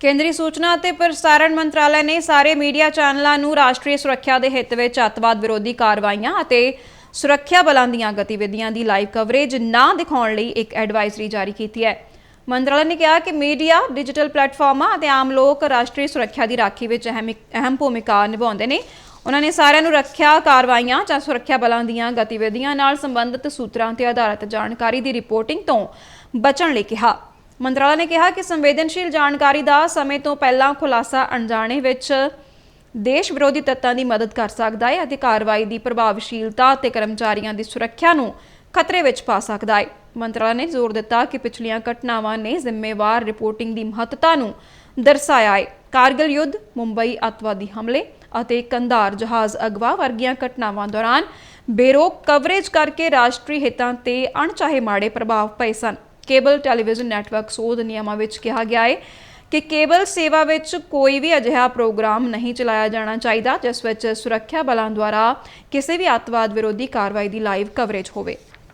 ਕੇਂਦਰੀ ਸੂਚਨਾ ਅਤੇ ਪ੍ਰਸਾਰਣ ਮੰਤਰਾਲੇ ਨੇ ਸਾਰੇ ਮੀਡੀਆ ਚੈਨਲਾਂ ਨੂੰ ਰਾਸ਼ਟਰੀ ਸੁਰੱਖਿਆ ਦੇ ਹਿੱਤ ਵਿੱਚ ਅੱਤਵਾਦ ਵਿਰੋਧੀ ਕਾਰਵਾਈਆਂ ਅਤੇ ਸੁਰੱਖਿਆ ਬਲਾਂ ਦੀਆਂ ਗਤੀਵਿਧੀਆਂ ਦੀ ਲਾਈਵ ਕਵਰੇਜ ਨਾ ਦਿਖਾਉਣ ਲਈ ਇੱਕ ਐਡਵਾਈਜ਼ਰੀ ਜਾਰੀ ਕੀਤੀ ਹੈ। ਮੰਤਰਾਲੇ ਨੇ ਕਿਹਾ ਕਿ ਮੀਡੀਆ, ਡਿਜੀਟਲ ਪਲੇਟਫਾਰਮਾਂ ਅਤੇ ਆਮ ਲੋਕ ਰਾਸ਼ਟਰੀ ਸੁਰੱਖਿਆ ਦੀ ਰਾਖੀ ਵਿੱਚ ਅਹਿਮ ਅਹਿਮ ਭੂਮਿਕਾ ਨਿਭਾਉਂਦੇ ਨੇ। ਉਹਨਾਂ ਨੇ ਸਾਰਿਆਂ ਨੂੰ ਰੱਖਿਆ ਕਾਰਵਾਈਆਂ ਜਾਂ ਸੁਰੱਖਿਆ ਬਲਾਂ ਦੀਆਂ ਗਤੀਵਿਧੀਆਂ ਨਾਲ ਸੰਬੰਧਿਤ ਸੂਤਰਾਂ ਤੇ ਆਧਾਰਿਤ ਜਾਣਕਾਰੀ ਦੀ ਰਿਪੋਰਟਿੰਗ ਤੋਂ ਬਚਣ ਲਈ ਕਿਹਾ। ਮੰਤਰਾਲਾ ਨੇ ਕਿਹਾ ਕਿ ਸੰਵੇਦਨਸ਼ੀਲ ਜਾਣਕਾਰੀ ਦਾ ਸਮੇਂ ਤੋਂ ਪਹਿਲਾਂ ਖੁਲਾਸਾ ਅਣਜਾਣੇ ਵਿੱਚ ਦੇਸ਼ ਵਿਰੋਧੀ ਤੱਤਾਂ ਦੀ ਮਦਦ ਕਰ ਸਕਦਾ ਹੈ ਅਤੇ ਕਾਰਵਾਈ ਦੀ ਪ੍ਰਭਾਵਸ਼ੀਲਤਾ ਅਤੇ ਕਰਮਚਾਰੀਆਂ ਦੀ ਸੁਰੱਖਿਆ ਨੂੰ ਖਤਰੇ ਵਿੱਚ ਪਾ ਸਕਦਾ ਹੈ। ਮੰਤਰਾਲਾ ਨੇ ਜ਼ੋਰ ਦਿੱਤਾ ਕਿ ਪਿਛਲੀਆਂ ਘਟਨਾਵਾਂ ਨੇ ਜ਼ਿੰਮੇਵਾਰ ਰਿਪੋਰਟਿੰਗ ਦੀ ਮਹੱਤਤਾ ਨੂੰ ਦਰਸਾਇਆ ਹੈ। ਕਾਰਗਿਲ ਯੁੱਧ, ਮੁੰਬਈ ਅੱਤਵਾਦੀ ਹਮਲੇ ਅਤੇ ਕੰਧਾਰ ਜਹਾਜ਼ ਅਗਵਾ ਵਰਗੀਆਂ ਘਟਨਾਵਾਂ ਦੌਰਾਨ ਬੇਰੋਕ ਕਵਰੇਜ ਕਰਕੇ ਰਾਸ਼ਟਰੀ ਹਿੱਤਾਂ ਤੇ ਅਣਚਾਹੇ ਮਾੜੇ ਪ੍ਰਭਾਵ ਪਏ ਸਨ। ਕੇਬਲ ਟੈਲੀਵਿਜ਼ਨ ਨੈਟਵਰਕ ਸੋਧ ਨਿਯਮਾਂ ਵਿੱਚ ਕਿਹਾ ਗਿਆ ਹੈ ਕਿ ਕੇਬਲ ਸੇਵਾ ਵਿੱਚ ਕੋਈ ਵੀ ਅਜਿਹਾ ਪ੍ਰੋਗਰਾਮ ਨਹੀਂ ਚਲਾਇਆ ਜਾਣਾ ਚਾਹੀਦਾ, ਜਿਸ ਵਿੱਚ ਸੁਰੱਖਿਆ ਬਲਾਂ ਦੁਆਰਾ ਕਿਸੇ ਵੀ ਅੱਤਵਾਦ ਵਿਰੋਧੀ ਕਾਰਵਾਈ ਦੀ ਲਾਈਵ ਕਵਰੇਜ ਹੋਵੇ।